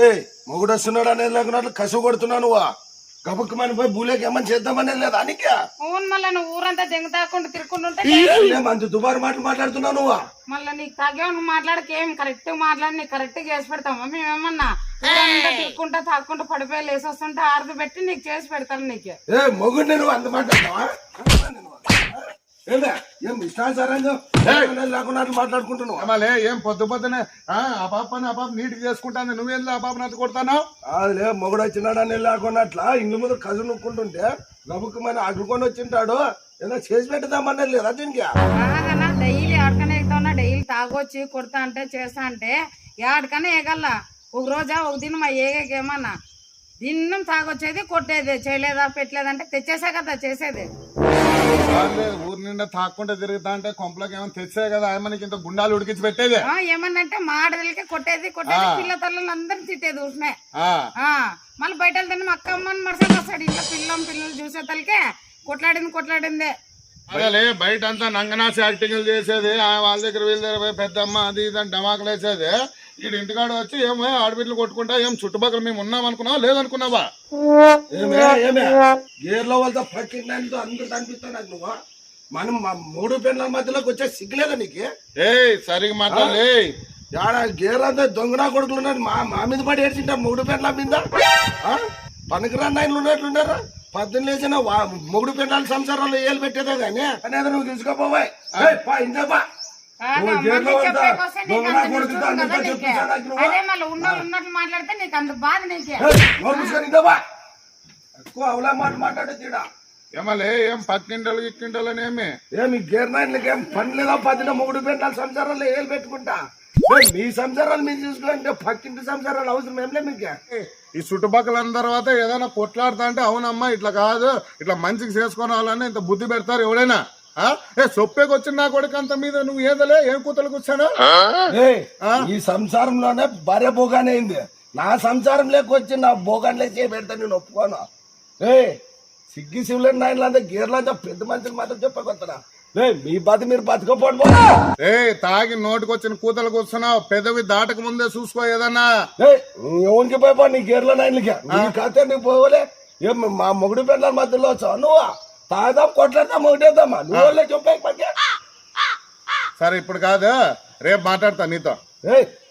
ఏ మొగుడు వస్తున్నాడు అనేది లేకున్నట్లు కసు కొడుతున్నావు నువ్వు. గబుక్కుమని పోయి బూలేకి ఏమని చేద్దామనేది లేదా అనికే? అవును మళ్ళీ నువ్వు ఊరంతా దెంగతాకుండా తిరుక్కుంటుంటే మంచి దుబారు మాటలు మాట్లాడుతున్నావు నువ్వు. మళ్ళీ నీకు తాగే నువ్వు మాట్లాడక ఏం? కరెక్ట్ మాట్లాడి నీకు కరెక్ట్ చేసి పెడతామా? మేమేమన్నా ఊరంతా తిరుక్కుంటా తాక్కుంటా పడిపోయి లేసి వస్తుంటే ఆరుదు పెట్టి నీకు చేసి పెడతాను నీకు. ఏ నువ్వు అంత మాట్లాడతావా ఏందా? ఏం ఇష్టాచారంగా లేకుండా మాట్లాడుకుంటున్నావు? ఏం పొద్దు పొద్దునే ఆ పాపని ఆ పాప నీటికి చేసుకుంటాను నువ్వేంది ఆ పాపని అట్లా కొడతాను? అదిలే మొగుడు వచ్చినాడని లేకున్నట్లా ఇంటి ముందు కసు నొక్కుంటుంటే గబుక్కుమని అడ్డుకొని వచ్చింటాడు. ఏదో చేసి పెట్టదామన్నది లేదా దీనికి? డైలీ ఆడకనే ఎక్కుతున్నా డైలీ తాగొచ్చి కొడతా అంటే చేస్తా అంటే ఆడకనే ఏగల్లా? ఒక రోజా ఒక దినం ఏగేమన్నా దిన్నం తాగొచ్చేది కొట్టేది చేయలేదా పెట్టలేదంటే తెచ్చేసా కదా చేసేది. ఊరి నిండా తాక్కుంటే తిరుగుతా అంటే కొంపలోకి ఏమైనా తెచ్చే కదా ఆయమ్మనికి ఇంత గుండాలు ఉడికించి పెట్టేది. ఏమన్నంటే మా ఆడదలకే కొట్టేది కొట్టేది పిల్ల తల్లని అందరిని తిట్టేది ఆ. మళ్ళీ బయట వెళ్తే మా అక్క అమ్మని మరుసటి వస్తాడు ఇంట్లో పిల్లం పిల్లలు చూసే తలకే కొట్లాడింది కొట్లాడిందే. అదేలే బయట అంతా నంగనాసి యాక్టింగ్లు చేసేది ఆ వాళ్ళ దగ్గర వీళ్ళ దగ్గర పోయి పెద్దమ్మ అది ఇది అని డమాకులు వేసేది. వీడు ఇంటికాడ వచ్చి ఏమో ఆడబిడ్డలు కొట్టుకుంటా ఏం చుట్టుపక్కల మేము ఉన్నాం అనుకున్నావా లేదనుకున్నావా గేర్లో వాళ్ళతో పక్కిందంతో అందరూ కనిపిస్తాను నాకు నువ్వు. మనం మా మూడు పెన్ల మధ్యలోకి వచ్చే సిగ్గులేదా నీకు? ఏయ్ సరిగా మాట్లాడలే. గేర్ అంతా దొంగనా కొడుకులు ఉన్నారు. మా మా మీద పడి ఏడ్చింటారు మూడు పెన్ల మీద. ఆ? పనికిరాని నాయనలు ఉన్నట్లున్నారా? పద్దెనిమిది లేచిన వా- మూడు పెన్లాల సంసారంలో ఏలు పెట్టేదే కానీ అనేది నువ్వు తీసుకోపోవాయి పా ఇంతే పా. కాదు, నువ్వు అమ్మకి గేర్లో వెళ్తా. చెప్పేకొస్తే నీకు దొంగనా అంత కొడుకుతో నిష్ఠూరం అంతా కదా నీకు. చెప్పించాను నాకు నువ్వు. అదే మళ్ళీ ఉన్నోళ్ళు ఉన్నట్లు మాట్లాడితే నీకు అంత బాధ నీకే? ఏయ్, నోరు మూసుకొని ఇంతే పా. ఎక్కువ అవలా మాట మాట్లాడే తీడా ఏమలే ఏం పక్కింటలు ఇక్కింటలు అని ఏమి? ఏమి గేర్ నాయనలకి ఏం పని లేదా? పదిన మూడు పెంటాల సంసారాలు ఏలు పెట్టుకుంటా. మీ సంసారాలు మీరు చూసుకోండి పక్కింటి సంసారాలు అవసరం ఏం లేదు మీకు. ఈ చుట్టుపక్కల తర్వాత ఏదైనా కొట్లాడుతా అంటే అవునమ్మా ఇట్లా కాదు. ఇట్లా మంచిగా చేసుకుని వాళ్ళని ఇంత బుద్ధి పెడతారు ఎవడైనా. ఆ? ఏ సొప్పేకి వచ్చిన నా కొడుకు అంత మీద నువ్వు ఏదలే? ఏం కూతలు కూర్చాను ఏయ్, ఈ సంసారంలోనే భార్య భోగానే అయింది. నా సంసారం లేకొచ్చి నా భోగాన్లే చేయి పెడతా నేను ఒప్పుకోను. ఏ సిగ్గి శివులని నాయనలంతా గేర్లంతా పెద్ద మనుషులు మాత్రం చెప్పకొత్తడా ఏ మీ బతి మీరు బతకపోండి. ఏ తాగి నోటికి వచ్చిన కూతలు కూర్చున్నావు. పెదవి దాటక ముందే చూసుకో ఏదన్నా. ఎవరికి పోయిపో నీ గేర్ల నాయనలకి నీ కథ నీకు పోవలే? ఏం మా మొగుడు పెళ్ళ మధ్యలో వచ్చావు? నువ్వు? తాగుదాం కొట్లాడదాం ఒకటేద్దామా నువ్వు పక్క సరే ఇప్పుడు కాదు. రేపు మాట్లాడతా నీతో.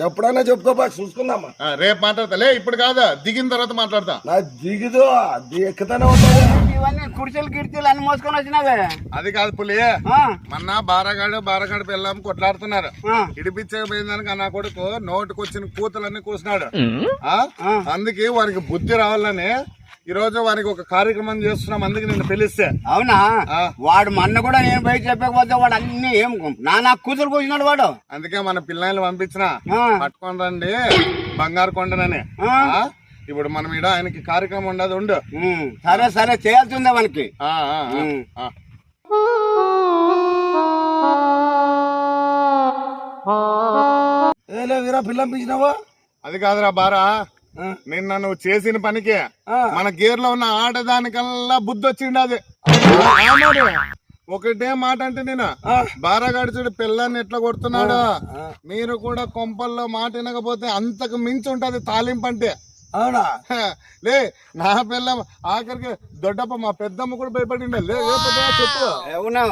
ఎప్పుడైనా చెప్పుకోపా చూసుకుందామా? ఆ, రేపు మాట్లాడతా. లే ఇప్పుడు కాదు? దిగిన తర్వాత మాట్లాడతా. నా దిగుదు ఎక్కుతానే ఉంటుంది. ఇవన్నీ కుర్చీలు గిర్చీలు అన్ని మోసుకొని వచ్చినావే అది కాదు పులి. ఆ, మొన్న బారగాడు బారగాడు పిల్లం కొట్లాడుతున్నారు. ఆ. ఇడిపించకపోయిందానికి నా కొడుకు నోటికి వచ్చిన కూతలన్నీ కూసినాడు. ఆ? అందుకే వానికి బుద్ధి రావాలని ఈ రోజు వానికి ఒక కార్యక్రమం చేస్తున్నాం అందుకే నిన్ను పిలిస్తే. అవునా. వాడు మొన్న కూడా నేను బయట చెప్పకపోతే వాడు అన్ని ఏం నా నా కూతురు కూర్చున్నాడు వాడు. అందుకే మన పిల్లల్ని పంపించిన. పట్టుకొని రండి బంగారు కొండనని? ఇప్పుడు మనం ఈడ ఆయనకి కార్యక్రమం ఉండదు ఉండు. సరే సరే చేయాల్సిందే మనకి. ఏలే వీరా పిల్లంపించినావా అది కాదురా బారా. నిన్న నువ్వు చేసిన పనికి. మన గేర్లో ఉన్న ఆడదానికల్లా బుద్ధి వచ్చిండు అది. ఒకటే మాట అంటే నేను. బారాగాడు చూడు ఎట్లా కొడుతున్నాడు. మీరు కూడా కొంపల్లో మాట వినకపోతే అంతకు మించి ఉంటది తాలింపు అంటే. అవునా? లే నా పిల్ల ఆఖరికి దొడ్డప్ప మా పెద్దమ్మ కూడా భయపడిండే లే చెప్పు. అవును?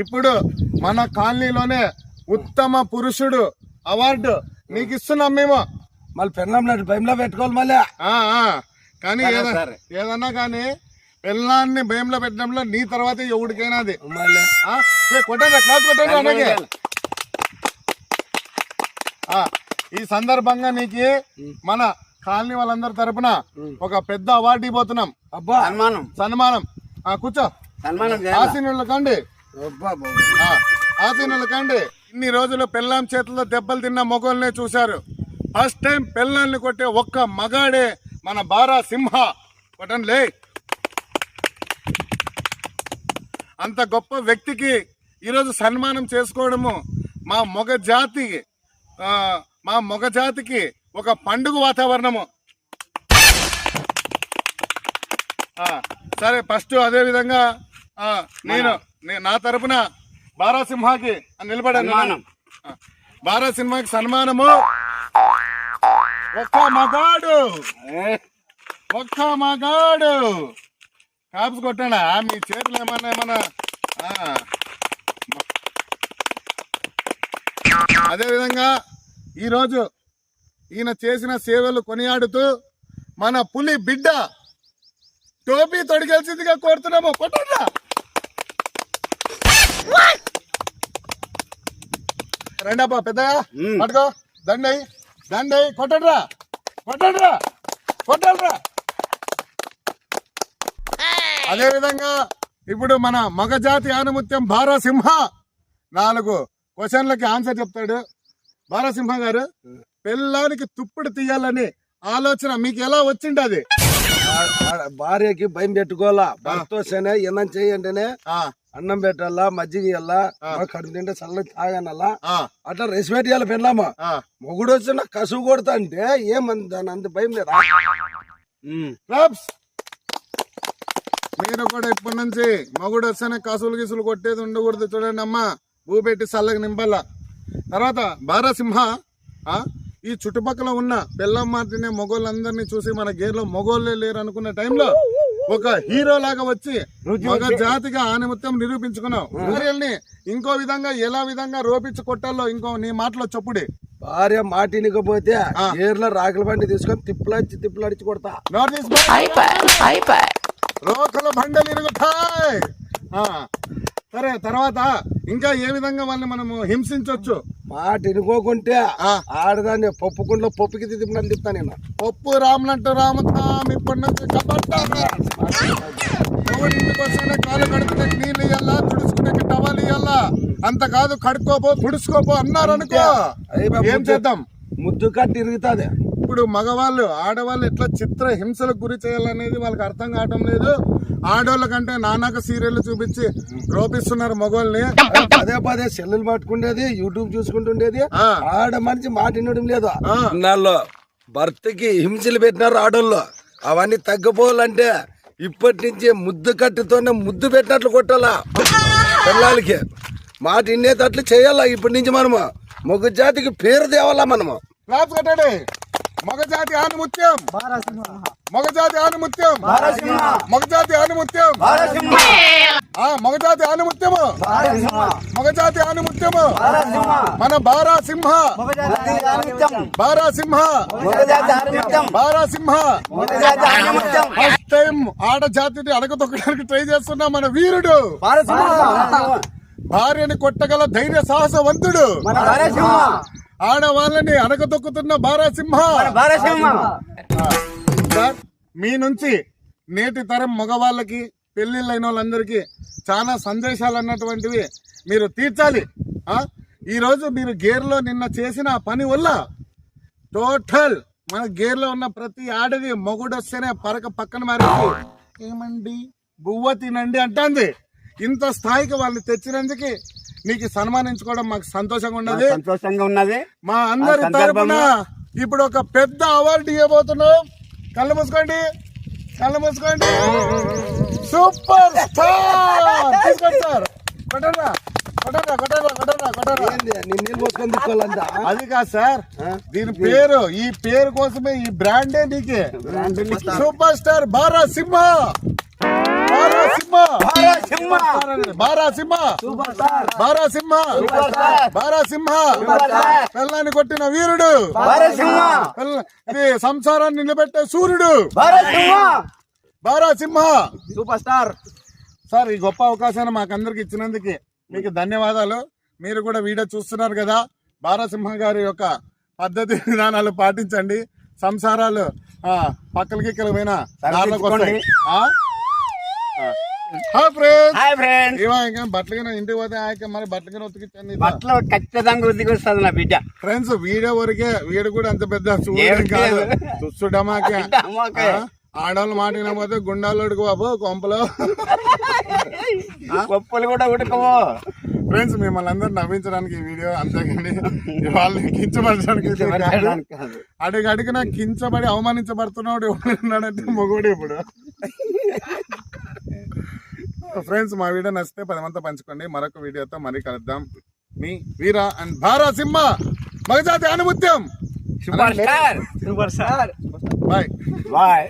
ఇప్పుడు మన కాలనీలోనే ఉత్తమ పురుషుడు అవార్డు నీకు ఇస్తున్నాం మేము. మళ్ళీ పెళ్ళం భయంలో పెట్టుకోవాలి మళ్ళీ. ఆ, ఆ. కానీ. ఏదన్నా కానీ పిల్లాన్ని భయంలో పెట్టడంలో నీ తర్వాత ఎవరికైనా అది. మళ్ళీ. ఆ? ఏ, కొట్టండి క్లాస్ కొట్టండి అలాగే ఆ, ఈ సందర్భంగా నీకు మన కాలనీ వాళ్ళందరి తరపున ఒక పెద్ద అవార్డు ఇవ్వబోతున్నాం అబ్బా. సన్మానం. సన్మానం. ఆ, కూర్చో. సన్మానం ఆసీనులు కండి. అబ్బా బాబు. ఆ, ఆసీనులు కండి. ఇన్ని రోజులు పెళ్ళాం చేతుల్లో దెబ్బలు తిన్న మొగోల్నే చూశారు. ఫస్ట్ టైం పెళ్ళాన్ని కొట్టే ఒక్క మగాడే మన బారా సింహ. కొట్టండి లే. అంత గొప్ప వ్యక్తికి ఈరోజు సన్మానం చేసుకోవడము మా మొగ జాతికి ఆ, మా మొగ జాతికి ఒక పండుగ వాతావరణము. సరే ఫస్ట్ అదే విధంగా నేను నే- తరపున బారాసింహాకి నిలబడాను. బారా సినిమాకి సన్మానము. ఒక్క మగాడు. ఒక్క మగాడు. కాప్స్ కొట్టాడా మీ చేతులు ఏమన్నా ఏమన్నా. అదేవిధంగా ఈరోజు ఈయన చేసిన సేవలు కొనియాడుతూ మన పులి బిడ్డ టోపీ తొడిగేసిందిగా కోరుతున్నాము. కొట్టండా రండప్పా పెద్దగా పట్టుకో. దండై దండై కొట్టండ్రా. కొట్టండ్రా. కొట్టండ్రా అదే విధంగా ఇప్పుడు మన మగజాతి ఆనుముత్యం భారసింహ నాలుగు క్వశ్చన్లకి ఆన్సర్ చెప్తాడు. భారసింహ గారు పిల్లానికి తుప్పుడు తీయాలని ఆలోచన మీకు ఎలా వచ్చిండది ఆ- ఆ భార్యకి భయం పెట్టుకోవాలా? భర్త వస్తేనే ఏమన్నా చేయంటేనే అన్నం పెట్టాలా మజ్జిగ ఇవ్వాలా కడుపు తింటే చల్ల తాగనల్లా అట్లా రెస్పెక్ట్ ఇవ్వాలి పెళ్ళామా. మొగుడు వచ్చిన కసువు కొడతా అంటే ఏమంది దాని అంత భయం లేదా? మీరు కూడా ఇప్పటి నుంచి మగుడు వస్తేనే కసులు గిసులు కొట్టేది ఉండకూడదు చూడండి అమ్మా. భూ పెట్టి చల్లగా నింపాల. తర్వాత బారసింహ ఆ, ఈ చుట్టుపక్కల ఉన్న బెల్లం మార్టినే మొగోళ్ళందరినీ చూసి మన గేర్లో మొగోళ్ళే లేరు అనుకున్న టైంలో ఒక హీరో లాగా వచ్చి మగ జాతిగా ఆనిమిత్యం నిరూపించుకున్నావు. భార్యల్ని ఇంకో విధంగా ఎలా విధంగా రోపించి కొట్టాలో ఇంకో నీ మాటలో చెప్పుడి. భార్య మాటినికపోతే ఏర్లో రాకుల బండి తీసుకొని తిప్పలాడిచి తిప్పలాడిచి కొడతా. రోకల బండలు ఇరుగుతాయి ఆ, సరే తర్వాత ఇంకా ఏ విధంగా వాళ్ళని మనము హింసించవచ్చు మాట వినుకోకుంటే ఆ. ఆడదాన్ని పప్పు కుండలో పప్పుకి తిప్పినట్టు తిప్తా నేను. పప్పు రాములంటూ రామతాం ఇప్పటి నుంచి కాలు నీళ్ళు ఇయ్యాలా? తుడుచుకునే టవల్ ఇయ్యాలా? అంత కాదు కడుక్కోపో తుడుచుకోపో అన్నారు అనుకో ఏం చేద్దాం? ముద్దు కట్టి ఇరుగుతుంది. ఇప్పుడు మగవాళ్ళు ఆడవాళ్ళు ఎట్లా చిత్ర హింసలకు గురి చేయాలనేది వాళ్ళకి అర్థం కావటం లేదు. ఆడవాళ్ళ కంటే నానాక సీరియల్ చూపించి రోపిస్తున్నారు మగవాళ్ళని పదే పదే సెల్లులు పట్టుకుండేది యూట్యూబ్ చూసుకుంటుండేది. ఆడ మనిషి మాట వినడం లేదు. ఇన్నాళ్ళు భర్తకి హింసలు పెట్టినారు ఆడోళ్ళు. అవన్నీ తగ్గిపోవాలంటే ఇప్పటి నుంచి ముద్దు కట్టుతోనే ముద్దు పెట్టినట్లు కొట్టాలా? పిల్లలకి మాట వినేటట్లు చేయాలా ఇప్పటి నుంచి మనము? మొగ్గు జాతికి పేరు తేవాలా మనము? కట్టండి. మగజాతి ఆనుముత్యం. మగజాతి ఆనుముత్యం. మగజాతి ఆనుముత్యం. ఆ మగజాతి ఆనుముత్యము. మగజాతి ఆనుముత్యము. మన బారా సింహ బారా సింహ బారా సింహ ఫస్ట్ టైం ఆడ జాతిని అడగదొక్కడానికి ట్రై చేస్తున్న మన వీరుడు. భార్యని కొట్టగల ధైర్య సాహసవంతుడు ఆడవాళ్ళని అడగదొక్కుతున్న బారాసింహ. సార్ మీ నుంచి నేటి తరం మగవాళ్ళకి పెళ్ళిళ్ళైన వాళ్ళందరికీ చాలా సందేశాలు అన్నటువంటివి మీరు తీర్చాలి? ఈరోజు మీరు గేర్లో నిన్న చేసిన పని వల్ల టోటల్ మన గేర్లో ఉన్న ప్రతి ఆడది మొగుడు వస్తేనే పరక పక్కన మారేసి ఏమండి? బువ్వ తినండి అంటుంది. ఇంత స్థాయికి వాళ్ళు తెచ్చినందుకు నీకు సన్మానించుకోవడం మాకు సంతోషంగా ఉన్నది. సంతోషంగా ఉన్నది. మా అందరి తరపున సందర్భంలో ఇప్పుడు ఒక పెద్ద అవార్డు ఇవ్వబోతున్నాం. కళ్ళు మూసుకోండి. కళ్ళు మూసుకోండి. Super star! తీసుకోండి సార్. కొట్టరా కొట్టరా కొట్టరా కొట్టరా కొట్టరా ఏంది? నేను నీళ్ళు పోసుకొని తిక్కోవాలంట అది కాదు సార్ దీని పేరు ఈ పేరు కోసమే ఈ బ్రాండే నీకే. సూపర్ స్టార్ బారా సింహ! బారా సింహ బారా సింహ బారా సింహ బారా సింహ పిల్లాన్ని కొట్టిన వీరుడు. ఇది సంసారాన్ని నిలబెట్టే సూర్యుడు. బారా సింహ సూపర్ స్టార్ సార్ ఈ గొప్ప అవకాశాన్ని మాకందరికి ఇచ్చినందుకు మీకు ధన్యవాదాలు. మీరు కూడా వీడియో చూస్తున్నారు కదా. బారాసింహ గారి యొక్క పద్ధతి విధానాలు పాటించండి. సంసారాలు ఆ, పక్కలకి పోయిన దారిలోకి వస్తాయి. హాయ్ ఫ్రెండ్స్ హాయ్ ఇంటికి పోతే ఆయక మరి ఉతికించండి బట్టలు ఖచ్చితంగా నా బిడ్డ. ఫ్రెండ్స్ వీడియో వరకే వీడు కూడా అంత పెద్ద చూడడం కాదు. డమాకే. ఆడవాళ్ళు మాట వినకపోతే గుండాలోడుకు బాబు కొంపలో. పప్పులు కూడా ఉడకవు. ఫ్రెండ్స్ మిమ్మల్ని అందరూ నవ్వించడానికి ఈ వీడియో అంతేకండి వాళ్ళని కించపరచడానికి. అడిగి అడిగిన కించబడి అవమానించబడుతున్నాడు ఎవడు ఉన్నాడంటే మొగుడు ఇప్పుడు. ఫ్రెండ్స్ మా వీడియో నచ్చితే పది మంది పంచుకోండి. మరొక వీడియోతో మరీ కలుద్దాం. మీ వీరా అండ్ భారా సింహ. మగజాతి ఆనుమత్యం super star super star bye bye